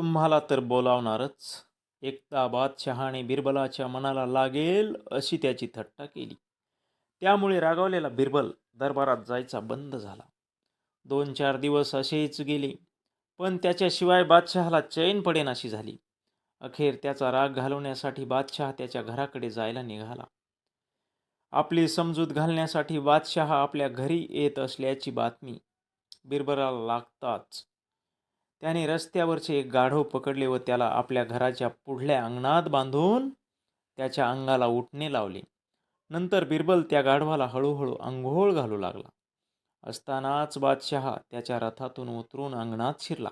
तुम्हाला तर बोलावणारच. एकदा बादशहाने बिरबलाच्या मनाला लागेल अशी त्याची थट्टा केली. त्यामुळे रागावलेला बिरबल दरबारात जायचा बंद झाला. दोन चार दिवस असेच गेले पण त्याच्याशिवाय बादशहाला चैन पडेनाशी झाली. अखेर त्याचा राग घालवण्यासाठी बादशहा त्याच्या घराकडे जायला निघाला. आपली समजूत घालण्यासाठी बादशहा आपल्या घरी येत असल्याची बातमी बिरबलाला लागताच त्याने रस्त्यावरचे एक गाढव पकडले व त्याला आपल्या घराच्या पुढल्या अंगणात बांधून त्याच्या अंगाला उठणे लावले. नंतर बिरबल त्या गाढवाला हळूहळू आंघोळ घालू लागला. असतानाच बादशहा त्याच्या रथातून उतरून अंगणात शिरला.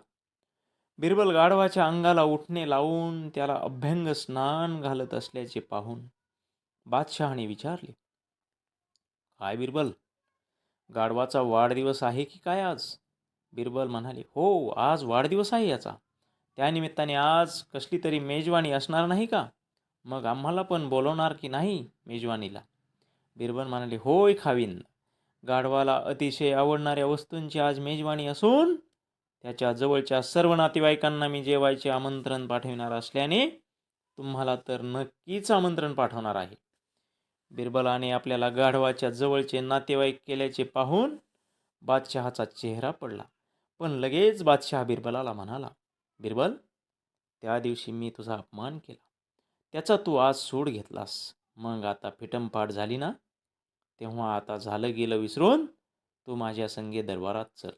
बिरबल गाढवाच्या अंगाला उठणे लावून त्याला अभ्यंग स्नान घालत असल्याचे पाहून बादशहाने विचारले काय बिरबल? गाढवाचा वाढदिवस आहे की काय आज? बिरबल म्हणाले हो आज वाढदिवस आहे याचा. त्यानिमित्ताने आज कसली तरी मेजवानी असणार नाही का? मग आम्हाला पण बोलवणार की नाही मेजवानीला? बिरबल म्हणाले होय खावीन गाढवाला अतिशय आवडणाऱ्या वस्तूंची आज मेजवानी असून त्याच्या जवळच्या सर्व नातेवाईकांना मी जेवायचे आमंत्रण पाठविणार असल्याने तुम्हाला तर नक्कीच आमंत्रण पाठवणार आहे. बिरबलाने आपल्याला गाढवाच्या जवळचे नातेवाईक केल्याचे पाहून बादशहाचा चेहरा पडला. पण लगेच बादशाह बिरबलाला म्हणाला बिरबल त्या दिवशी मी तुझा अपमान केला. त्याचा तू आज सूड घेतलास. मग आता फिटमपाट झाली ना? तेव्हा आता झालं गेलं विसरून तू माझ्या संगे दरबारात चल.